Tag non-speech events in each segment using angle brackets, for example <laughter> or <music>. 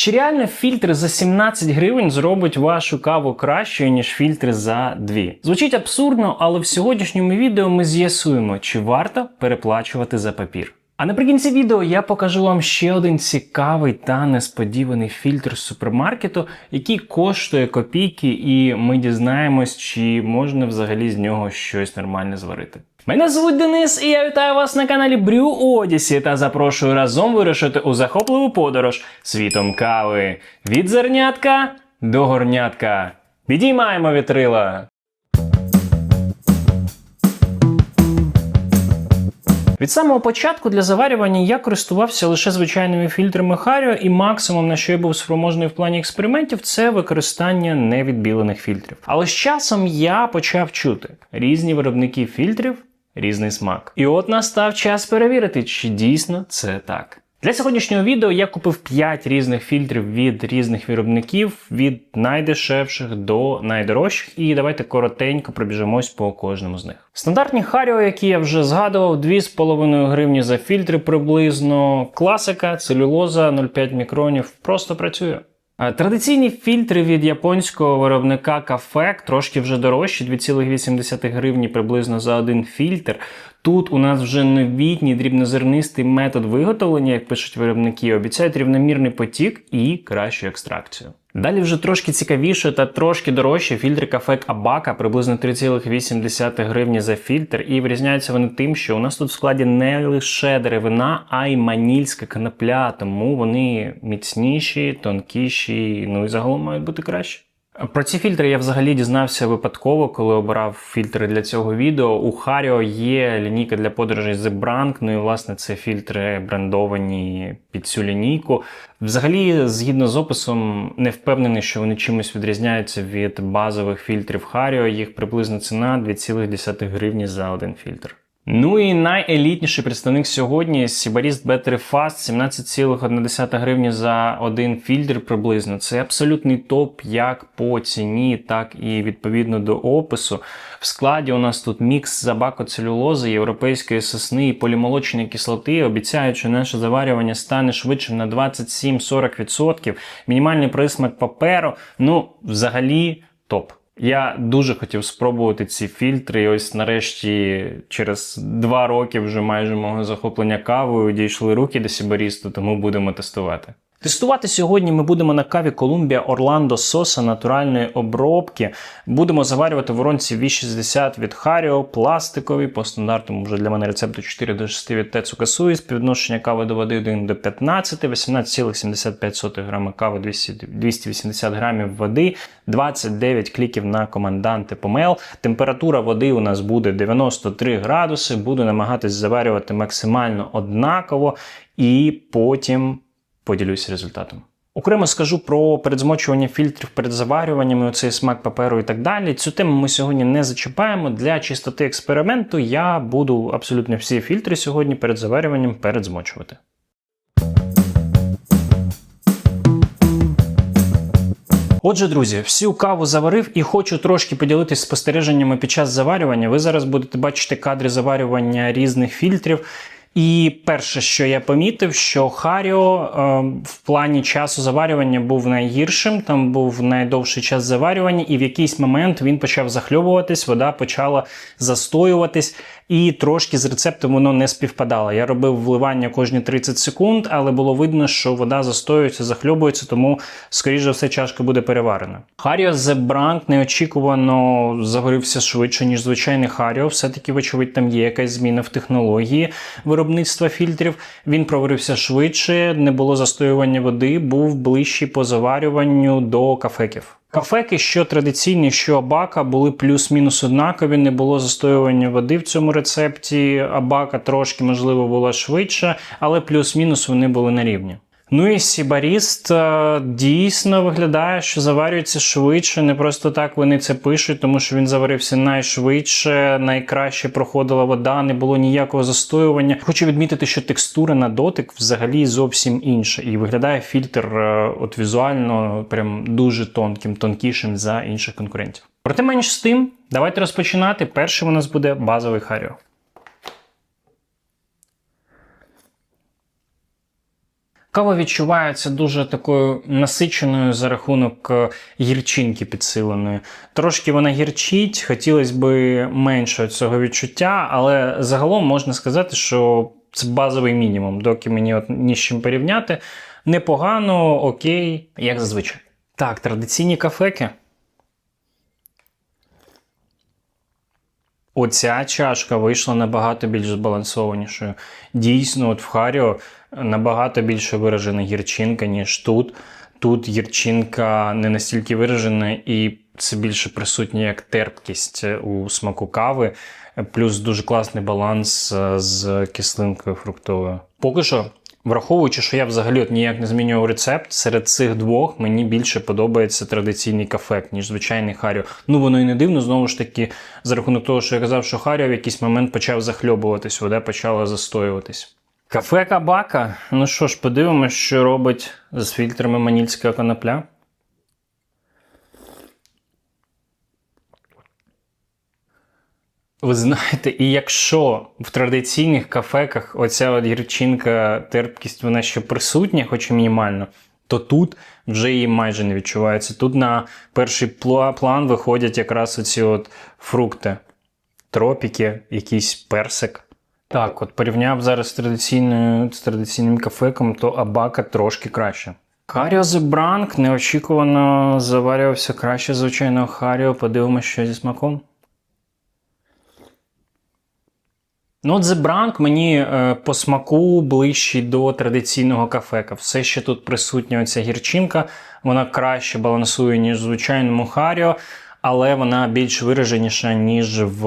Чи реально фільтр за 17 гривень зробить вашу каву кращою, ніж фільтр за 2? Звучить абсурдно, але в сьогоднішньому відео ми з'ясуємо, чи варто переплачувати за папір. А наприкінці відео я покажу вам ще один цікавий та несподіваний фільтр супермаркету, який коштує копійки, і ми дізнаємось, чи можна взагалі з нього щось нормальне зварити. Мене звуть Денис, і я вітаю вас на каналі Брю Одісі та запрошую разом вирушити у захопливу подорож світом кави від зернятка до горнятка. Підіймаємо вітрила! Від самого початку для заварювання я користувався лише звичайними фільтрами Hario, і максимум, на що я був спроможний в плані експериментів, це використання невідбілених фільтрів. Але з часом я почав чути різні виробники фільтрів, різний смак. І от настав час перевірити, чи дійсно це так. Для сьогоднішнього відео я купив 5 різних фільтрів від різних виробників, від найдешевших до найдорожчих, і давайте коротенько пробіжимось по кожному з них. Стандартні Харіо, які я вже згадував, 2,5 гривні за фільтри приблизно. Класика, целюлоза 0,5 мікронів просто працює. А Традиційні фільтри від японського виробника Кафек трошки вже дорожчі, 2,8 гривні приблизно за один фільтр. Тут у нас вже новітній дрібнозернистий метод виготовлення, як пишуть виробники, обіцяють рівномірний потік і кращу екстракцію. Далі вже трошки цікавіше та трошки дорожче. Фільтри кафе Абака, приблизно 3,8 гривні за фільтр, і вирізняються вони тим, що у нас тут в складі не лише деревина, а й манільська конопля, тому вони міцніші, тонкіші, ну і загалом мають бути кращі. Про ці фільтри я взагалі дізнався випадково, коли обирав фільтри для цього відео. У Hario є лінійка для подорожей The Brand, ну і власне це фільтри брендовані під цю лінійку. Взагалі, згідно з описом, не впевнений, що вони чимось відрізняються від базових фільтрів Hario. Їх приблизна ціна 2,10 гривні за один фільтр. Ну і найелітніший представник сьогодні Сібаріст Battery Fast 17,1 гривні за один фільтр приблизно. Це абсолютний топ як по ціні, так і відповідно до опису. В складі у нас тут мікс забакоцелюлози, європейської сосни і полімолочної кислоти. Обіцяють, що наше заварювання стане швидшим на 27-40%. Мінімальний присмак паперу. Ну, взагалі, топ. Я дуже хотів спробувати ці фільтри. І ось нарешті, через два роки вже майже мого захоплення кавою дійшли руки до Сібарісту, тому будемо тестувати. Тестувати сьогодні ми будемо на каві Columbia Orlando Соса натуральної обробки. Будемо заварювати воронці V60 від Hario, пластиковий, по стандартному вже для мене рецепту 4 до 6 від Tetsu Kasui, співвідношення кави до води 1 до 15, 18,75 грами кави, 200, 280 грамів води, 29 кліків на команданти помел. Температура води у нас буде 93 градуси. Буду намагатись заварювати максимально однаково і потім поділюся результатом. Окремо скажу про передзмочування фільтрів перед заварюваннями, оцей смак паперу і так далі. Цю тему ми сьогодні не зачіпаємо. Для чистоти експерименту я буду абсолютно всі фільтри сьогодні перед заварюванням передзмочувати. Отже, друзі, всю каву заварив і хочу трошки поділитися спостереженнями під час заварювання. Ви зараз будете бачити кадри заварювання різних фільтрів. І перше, що я помітив, що Харіо е, в плані часу заварювання був найгіршим, там був найдовший час заварювання, і в якийсь момент він почав захльовуватись, вода почала застоюватись, і трошки з рецептом воно не співпадало. Я робив вливання кожні 30 секунд, але було видно, що вода застоюється, захльобується, тому, скоріш за все, чашка буде переварена. Харіо The Brand неочікувано загорівся швидше, ніж звичайний Харіо. Все-таки, вочевидь, там є якась зміна в технології виробництва фільтрів. Він проварився швидше, не було застоювання води, був ближчий по заварюванню до кафеків. Кафеки, що традиційні, що абака, були плюс-мінус однакові, не було застоювання води в цьому рецепті. Абака трошки, можливо, була швидше, але плюс-мінус вони були на рівні. Ну і Сібаріст е, дійсно виглядає, що заварюється швидше. Не просто так вони це пишуть, тому що він заварився найшвидше, найкраще проходила вода, не було ніякого застоювання. Хочу відмітити, що текстура на дотик взагалі зовсім інша. І виглядає фільтр е, от візуально прям дуже тонким, тонкішим за інших конкурентів. Проте менш з тим, давайте розпочинати. Першим у нас буде базовий Харіо. Кава відчувається дуже такою насиченою за рахунок е, гірчинки підсиленої. Трошки вона гірчить, хотілося б менше цього відчуття, але загалом можна сказати, що це базовий мінімум, доки мені от ні з чим порівняти. Непогано, окей, як зазвичай. Так, традиційні кафеки. Оця чашка вийшла набагато більш збалансованішою. Дійсно, от в Харіо набагато більше виражена гірчинка, ніж тут. Тут гірчинка не настільки виражена, і це більше присутня як терпкість у смаку кави, плюс дуже класний баланс е, з кислинкою фруктовою. Поки що, враховуючи, що я взагалі ніяк не змінював рецепт, серед цих двох мені більше подобається традиційний кафек, ніж звичайний Харіо. Ну воно і не дивно, знову ж таки, за рахунок того, що я казав, що Харіо в якийсь момент почав захльобуватись, вода почала застоюватись. Кафе Кабака. Ну що ж, подивимось, що робить з фільтрами манільська конопля. Ви знаєте, і якщо в традиційних кафеках оця от гірчинка, терпкість, вона ще присутня, хоч і мінімально, то тут вже її майже не відчувається. Тут на перший план виходять якраз оці от фрукти, тропіки, якийсь персик. Так, от порівняв зараз з, традиційною, з традиційним кафеком, то абака трошки краще. Харіо Brank неочікувано заварювався краще звичайного Харіо. Подивимося, що зі смаком. Ну, от Brank мені е, по смаку ближчий до традиційного кафека. Все ще тут присутня оця гірчинка, вона краще балансує, ніж в звичайному Харіо, але вона більш вираженіша, ніж в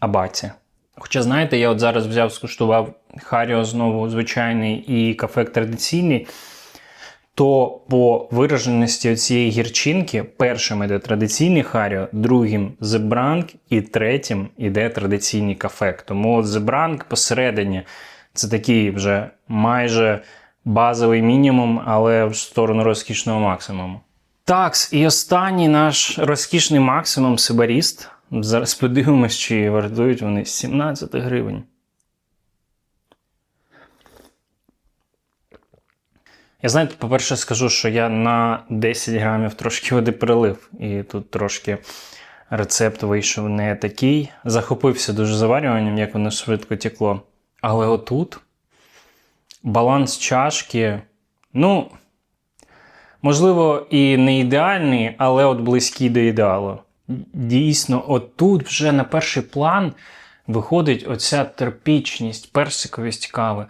Абаці. Хоча, знаєте, я от зараз взяв, скуштував Харіо знову звичайний і кафек традиційний, то по вираженості цієї гірчинки першим іде традиційний Харіо, другим Brank і третім іде традиційний кафек. Тому от The посередині це такий вже майже базовий мінімум, але в сторону розкішного максимуму. Такс, і останній наш розкішний максимум Сибаріст. Зараз подивимось, чи вартують вони 17 гривень. Я знаєте, по-перше, скажу, що я на 10 грамів трошки води перелив, і тут трошки рецепт вийшов не такий. Захопився дуже заварюванням, як воно швидко тікло. Але отут баланс чашки, ну, можливо, і не ідеальний, але от близький до ідеалу. Дійсно, отут вже на перший план виходить оця терпічність, персиковість кави.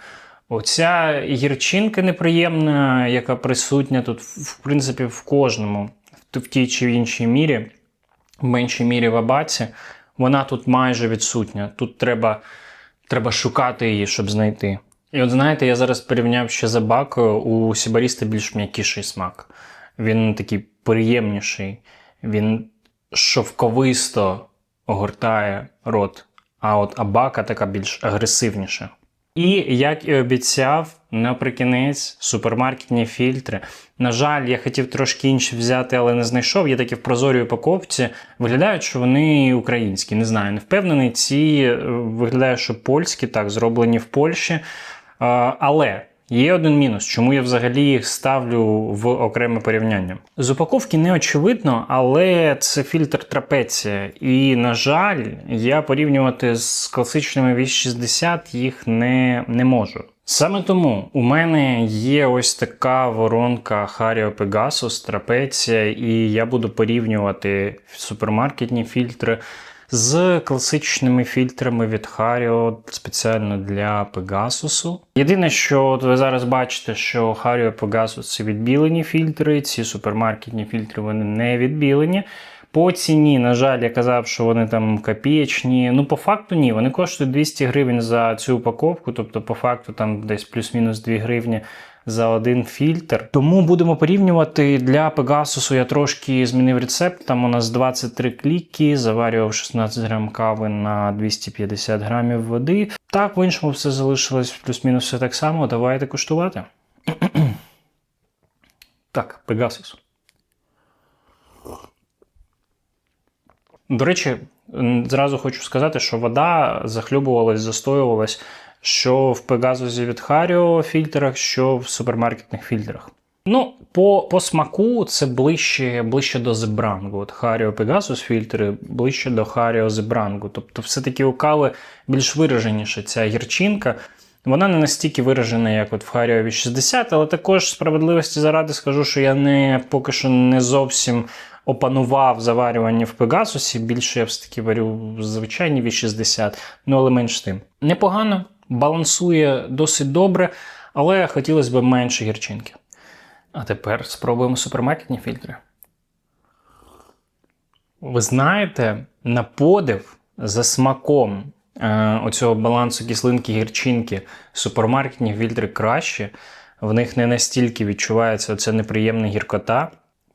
Оця гірчинка неприємна, яка присутня тут, в принципі, в кожному, в тій чи в іншій мірі, в меншій мірі в абаці, вона тут майже відсутня. Тут треба, треба шукати її, щоб знайти. І от знаєте, я зараз порівняв ще з абакою, у Сібаріста більш м'якіший смак. Він такий приємніший, він шовковисто огортає рот, а от абака така більш агресивніша. І як і обіцяв, наприкінець супермаркетні фільтри. На жаль, я хотів трошки інші взяти, але не знайшов. Є такі в прозорій упаковці. Виглядають, що вони українські. Не знаю, не впевнений. Ці е, виглядає, що польські, так, зроблені в Польщі. Але. Є один мінус, чому я взагалі їх ставлю в окреме порівняння. З упаковки не очевидно, але це фільтр трапеція. І, на жаль, я порівнювати з класичними V60 їх не, не можу. Саме тому у мене є ось така воронка Hario Pegasus трапеція, і я буду порівнювати супермаркетні фільтри з класичними фільтрами від Hario спеціально для Pegasus. Єдине, що ви зараз бачите, що Hario Pegasus це відбілені фільтри, ці супермаркетні фільтри вони не відбілені. По ціні, на жаль, я казав, що вони там копієчні. Ну, по факту ні. Вони коштують 200 гривень за цю упаковку, тобто, по факту, там десь плюс-мінус 2 гривні за один фільтр. Тому будемо порівнювати для Pegasus я трошки змінив рецепт. Там у нас 23 кліки, заварював 16 грам кави на 250 грамів води. Так, в іншому все залишилось плюс-мінус все так само. Давайте куштувати. <clears throat> так, Pegasus. До речі, зразу хочу сказати, що вода захлюбувалась, застоювалась що в Пегазусі від Харіо фільтрах, що в супермаркетних фільтрах. Ну, по, по смаку це ближче, ближче до Зебрангу. От Харіо Пегасус фільтри ближче до Харіо Зебрангу. Тобто, все-таки у кави більш вираженіша ця гірчинка. Вона не настільки виражена, як от в Харіо від 60, але також справедливості заради скажу, що я не поки що не зовсім опанував заварювання в Пегасусі. Більше я все-таки варю в звичайній від 60, ну але менш тим. Непогано, балансує досить добре, але хотілося б менше гірчинки. А тепер спробуємо супермаркетні фільтри. Ви знаєте, на подив за смаком е, оцього балансу кислинки гірчинки супермаркетні фільтри краще. В них не настільки відчувається оця неприємна гіркота.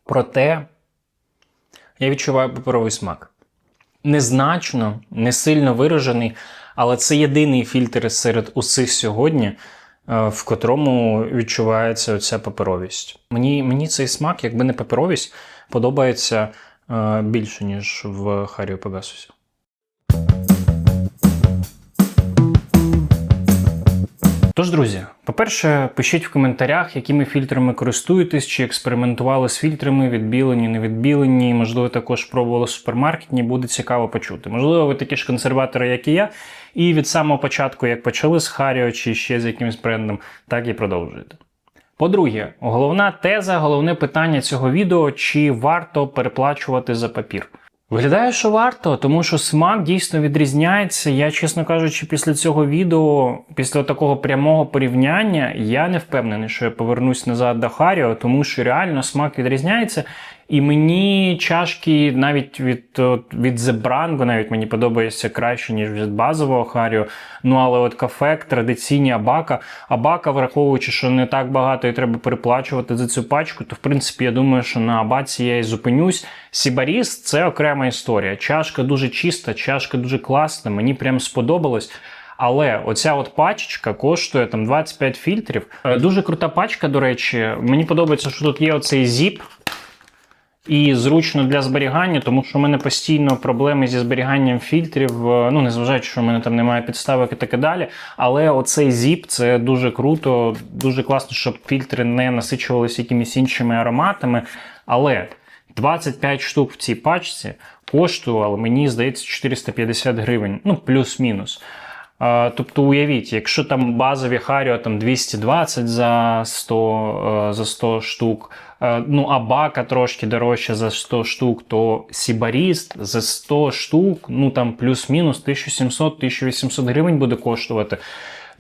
Проте я відчуваю паперовий смак. Незначно, не сильно виражений, але це єдиний фільтр серед усіх сьогодні, е, в котрому відчувається оця паперовість. Мені, мені цей смак, якби не паперовість, подобається е, більше, ніж в Харіо Пегасусі. Тож, друзі, по-перше, пишіть в коментарях, якими фільтрами користуєтесь, чи експериментували з фільтрами, відбілені, не відбілені, можливо, також пробували супермаркетні, буде цікаво почути. Можливо, ви такі ж консерватори, як і я, і від самого початку, як почали з Харіо чи ще з якимось брендом, так і продовжуєте. По-друге, головна теза, головне питання цього відео: чи варто переплачувати за папір? Виглядає, що варто, тому що смак дійсно відрізняється. Я, чесно кажучи, після цього відео, після такого прямого порівняння, я не впевнений, що я повернусь назад до Харіо, тому що реально смак відрізняється. І мені чашки навіть від від The Brango навіть мені подобається краще, ніж від базового Харіо. Ну але от кафе, традиційні абака. Абака, враховуючи, що не так багато і треба переплачувати за цю пачку, то в принципі я думаю, що на абаці я і зупинюсь. Сібаріс це окрема історія. Чашка дуже чиста, чашка дуже класна, мені прям сподобалось. Але оця от пачечка коштує там 25 фільтрів. Е, Дуже крута пачка, до речі. Мені подобається, що тут є оцей зіп. І зручно для зберігання, тому що в мене постійно проблеми зі зберіганням фільтрів. е, Ну, незважаючи, що в мене там немає підставок і таке далі. Але оцей зіп це дуже круто, дуже класно, щоб фільтри не насичувалися якимись іншими ароматами. Але 25 штук в цій пачці коштувало, мені здається, 450 гривень, ну плюс-мінус. Тобто, уявіть, якщо там базові Харіо там 220 за 100, е, за 100 штук, е, ну а бака трошки дорожче за 100 штук, то Сібаріст за 100 штук, ну там плюс-мінус 1700-1800 гривень буде коштувати.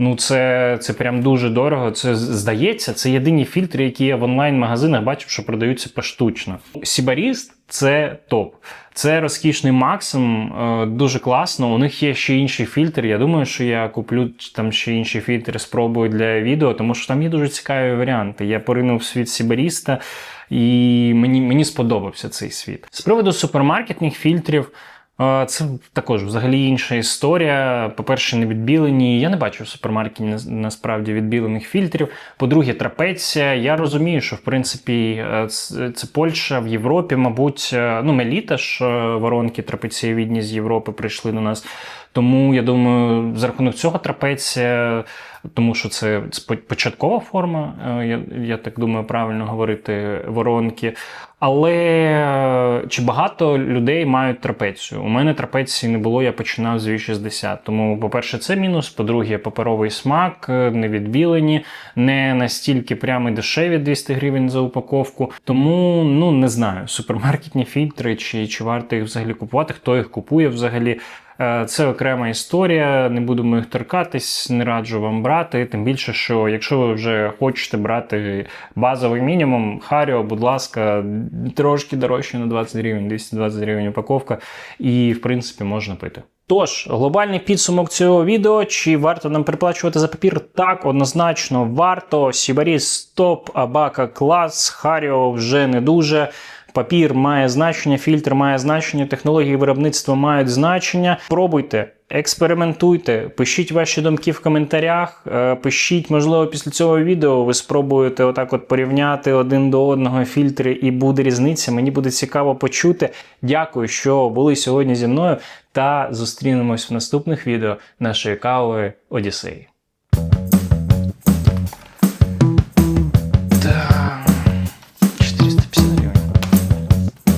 Ну, це, це прям дуже дорого. Це здається, це єдині фільтри, які я в онлайн-магазинах бачив, що продаються поштучно. Сібаріст це топ. Це розкішний максимум, е, дуже класно. У них є ще інший фільтр. Я думаю, що я куплю там ще інші фільтри, спробую для відео, тому що там є дуже цікаві варіанти. Я поринув світ Сібаріста, і мені, мені сподобався цей світ. З приводу супермаркетних фільтрів. Це також взагалі інша історія. По-перше, не відбілені. Я не бачу в супермаркеті на- насправді відбілених фільтрів. По-друге, трапеція. Я розумію, що в принципі е, це Польща в Європі, мабуть, е, ну Меліта ж е, воронки трапецієвідні з Європи прийшли до нас. Тому я думаю, за рахунок цього трапеція, тому що це початкова форма, е, я, я так думаю, правильно говорити, воронки. Але е, чи багато людей мають трапецію? У мене трапеції не було, я починав з V60. Тому, по-перше, це мінус. По-друге, паперовий смак, е, не відбілені, не настільки прямо дешеві 200 гривень за упаковку. Тому ну не знаю, супермаркетні фільтри, чи, чи варто їх взагалі купувати, хто їх купує взагалі. Е, Це окрема історія, не будемо їх торкатись, не раджу вам брати. Тим більше, що якщо ви вже хочете брати базовий мінімум, Харіо, будь ласка, трошки дорожче на 20 гривень, 220 гривень упаковка, і в принципі можна пити. Тож, глобальний підсумок цього відео: чи варто нам переплачувати за папір? Так, однозначно варто. Сібаріс топ, Абака клас, Харіо вже не дуже. Папір має значення, фільтр має значення, технології виробництва мають значення. Пробуйте, експериментуйте, пишіть ваші думки в коментарях. е, Пишіть, можливо, після цього відео ви спробуєте отак от порівняти один до одного фільтри і буде різниця. Мені буде цікаво почути. Дякую, що були сьогодні зі мною. Та зустрінемось в наступних відео нашої кавової Одіссеї.